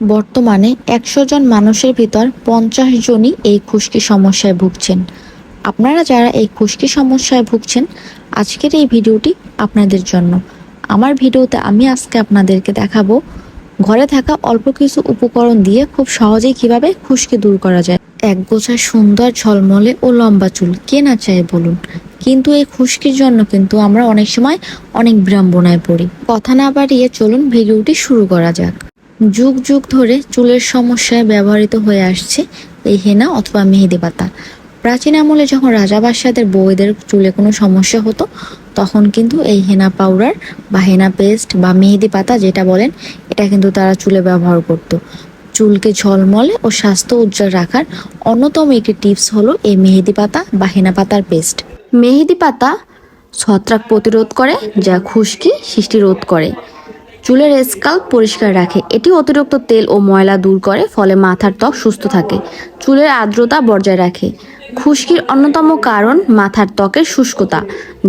বর্তমানে একশো জন মানুষের ভিতর পঞ্চাশ জনই এই খুশকি সমস্যায় ভুগছেন। আপনারা যারা এই খুশকি সমস্যায় ভুগছেন, আজকের এই ভিডিওটি আপনাদের জন্য। আমার ভিডিওতে আমি আজকে আপনাদেরকে দেখাবো, ঘরে থাকা অল্প কিছু উপকরণ দিয়ে খুব সহজেই কীভাবে খুশকি দূর করা যায়। এক গোছা সুন্দর ঝলমলে ও লম্বা চুল, কে না চায় বলুন? কিন্তু এই খুশকির জন্য কিন্তু আমরা অনেক সময় অনেক বিড়ম্বনায় পড়ি। কথা না বাড়িয়ে চলুন ভিডিওটি শুরু করা যাক। যুগ যুগ ধরে চুলের সমস্যায় ব্যবহৃত হয়ে আসছে এই হেনা অথবা মেহেদি পাতা। প্রাচীন আমলে যখন রাজা বাদশাদের বউদের চুলে কোনো সমস্যা হতো, তখন কিন্তু এই হেনা পাউডার বা হেনা পেস্ট বা মেহেদি পাতা যেটা বলেন, এটা কিন্তু তারা চুলে ব্যবহার করত। চুলকে ঝলমলে ও স্বাস্থ্য উজ্জ্বল রাখার অন্যতম একটি টিপস হলো এই মেহেদি পাতা বা হেনা পাতার পেস্ট। মেহেদি পাতা ছত্রাক প্রতিরোধ করে, যা খুশকি সৃষ্টি রোধ করে। চুলের স্কাল্প পরিষ্কার রাখে। এটি অতিরিক্ত তেল ও ময়লা দূর করে, ফলে মাথার ত্বক সুস্থ থাকে। চুলের আর্দ্রতা বজায় রাখে। খুশকির অন্যতম কারণ মাথার ত্বকের শুষ্কতা,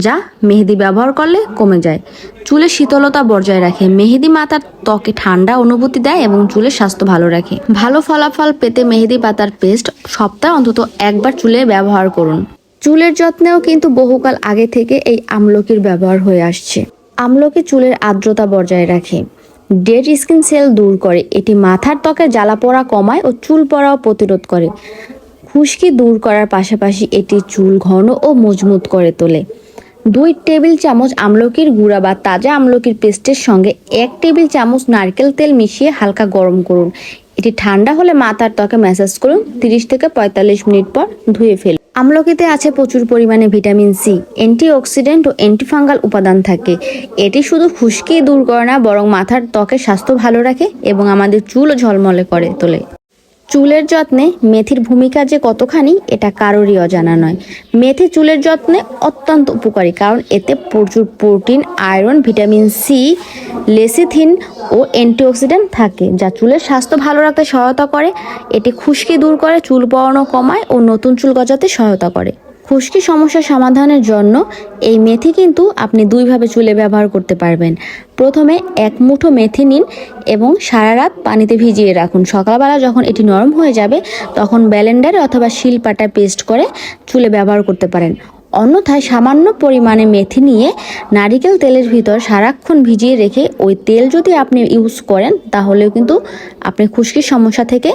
যা মেহেদি ব্যবহার করলে কমে যায়। চুলে শীতলতা বজায় রাখে। মেহেদি মাথার ত্বকে ঠান্ডা অনুভূতি দেয় এবং চুলের স্বাস্থ্য ভালো রাখে। ভালো ফলাফল পেতে মেহেদি পাতার পেস্ট সপ্তাহে অন্তত একবার চুলে ব্যবহার করুন। চুলের যত্নেও কিন্তু বহুকাল আগে থেকে এই আমলকির ব্যবহার হয়ে আসছে। আমলকি চুলের আর্দ্রতা বজায় রাখে। ডেড স্কিন সেল দূর করে। এটি মাথার ত্বকে জ্বালা পোড়া কমায় ও চুল পড়াও প্রতিরোধ করে। খুশকি দূর করার পাশাপাশি এটি চুল ঘন ও মজবুত করে তোলে। দুই টেবিল চামচ আমলকির গুঁড়া বা তাজা আমলকির পেস্টের সঙ্গে এক টেবিল চামচ নারকেল তেল মিশিয়ে হালকা গরম করুন। এটি ঠান্ডা হলে মাথার ত্বকে ম্যাসাজ করুন, তিরিশ থেকে পঁয়তাল্লিশ মিনিট পর ধুয়ে ফেলুন। আমলকিতে আছে প্রচুর পরিমাণে ভিটামিন সি অ্যান্টিঅক্সিডেন্ট ও অ্যান্টিফাঙ্গাল উপাদান থাকে। এটি শুধু খুশকি দূর করে না, বরং মাথার ত্বকে স্বাস্থ্য ভালো রাখে এবং আমাদের চুলও ঝলমলে করে তোলে। চুলের যত্নে মেথির ভূমিকা যে কতখানি, এটা কারোরই অজানা নয়। মেথি চুলের যত্নে অত্যন্ত উপকারী, কারণ এতে প্রচুর protein, iron, vitamin C, lecithin ও অ্যান্টিঅক্সিডেন্ট থাকে, যা চুলের স্বাস্থ্য ভালো রাখতে সহায়তা করে। এটি খুশকি দূর করে, চুল পড়ানো কমায় ও নতুন চুল গজাতে সহায়তা করে। খুশকি সমস্যা সমাধানের জন্য এই মেথি কিন্তু আপনি দুইভাবে চুলে ব্যবহার করতে পারবেন। প্রথমে এক মুঠো মেথি নিন এবং সারা রাত পানিতে ভিজিয়ে রাখুন। সকালবেলা যখন এটি নরম হয়ে যাবে, তখন ব্যালেন্ডার অথবা শিলপাটা পেস্ট করে চুলে ব্যবহার করতে পারেন। অন্যথায় সামান্য পরিমাণে মেথি নিয়ে নারিকেল তেলের ভিতর সারাক্ষণ ভিজিয়ে রেখে ওই তেল যদি আপনি ইউজ করেন, তাহলেও কিন্তু আপনি খুশকির সমস্যা থেকে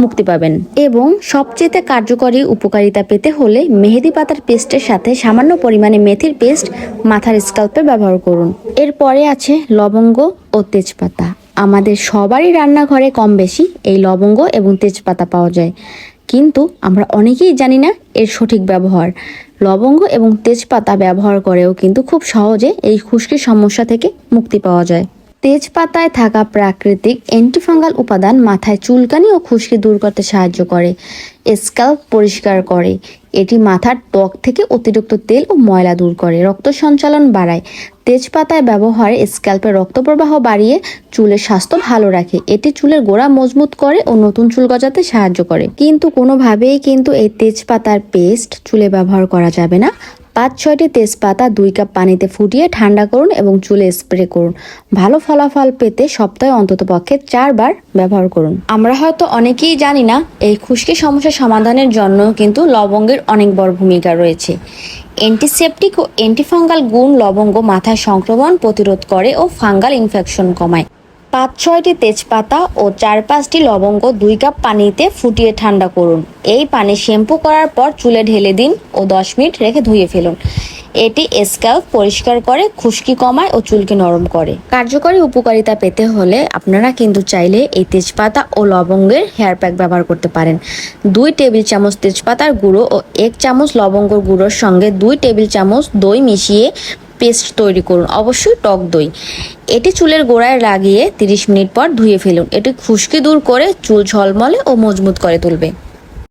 মুক্তি পাবেন। এবং সবচেয়ে কার্যকরী উপকারিতা পেতে হলে মেহেদি পাতার পেস্টের সাথে সামান্য পরিমাণে মেথির পেস্ট মাথার স্কাল্পে ব্যবহার করুন। এরপরে আছে লবঙ্গ ও তেজপাতা। আমাদের সবারই রান্নাঘরে কম বেশি এই লবঙ্গ এবং তেজপাতা পাওয়া যায়। কিন্তু আমরা অনেকেই জানি না এর সঠিক ব্যবহার। লবঙ্গ এবং তেজপাতা ব্যবহার করেও কিন্তু খুব সহজে এই খুশকির সমস্যা থেকে মুক্তি পাওয়া যায়। তেজপাতায় থাকা প্রাকৃতিক অ্যান্টিফাঙ্গাল উপাদান মাথায় চুলকানি ও খুশকি দূর করতে সাহায্য করে স্ক্যাল্প পরিষ্কার করে। এটি মাথার ত্বক থেকে অতিরিক্ত তেল ও ময়লা দূর করে, রক্ত সঞ্চালন বাড়ায়। তেজপাতায় ব্যবহার স্ক্যাল্পের রক্ত প্রবাহ বাড়িয়ে চুলের স্বাস্থ্য ভালো রাখে। এটি চুলের গোড়া মজবুত করে ও নতুন চুল গজাতে সাহায্য করে। কিন্তু কোনোভাবেই কিন্তু এই তেজপাতার পেস্ট চুলে ব্যবহার করা যাবে না। পাঁচ, ছয়টি তেজপাতা, দুই কাপ পানিতে ফুটিয়ে ঠান্ডা করুন এবং চুলে স্প্রে করুন। ভালো ফলাফল পেতে সপ্তাহে অন্তত পক্ষে চারবার ব্যবহার করুন। আমরা হয়তো অনেকেই জানি না, এই খুশকি সমস্যা সমাধানের জন্য কিন্তু লবঙ্গের অনেক বড় ভূমিকা রয়েছে। অ্যান্টিসেপটিক ও অ্যান্টিফাঙ্গাল গুণ লবঙ্গ মাথায় সংক্রমণ প্রতিরোধ করে ও ফাঙ্গাল ইনফেকশন কমায়। পাঁচ ছয়টি তেজপাতা ও চার পাঁচটি লবঙ্গ দুই কাপ পানিতে ফুটিয়ে ঠান্ডা করুন। এই পানি শ্যাম্পু করার পর চুলে ঢেলে দিন ও দশ মিনিট রেখে ধুয়ে ফেলুন। এটি স্ক্যাল্প পরিষ্কার করে খুশকি কমায় ও চুলকে নরম করে। কার্যকরী উপকারিতা পেতে হলে আপনারা কিন্তু চাইলে এই তেজপাতা ও লবঙ্গের হেয়ার প্যাক ব্যবহার করতে পারেন। দুই টেবিল চামচ তেজপাতার গুঁড়ো ও এক চামচ লবঙ্গর গুঁড়োর সঙ্গে দুই টেবিল চামচ দই মিশিয়ে পেস্ট তৈরি করুন। অবশ্যই টক দই। এটি চুলের গোড়ায় লাগিয়ে 30 মিনিট পর ধুয়ে ফেলুন। এটি খুশকি দূর করে চুল ঝলমলে ও মজবুত করে তুলবে।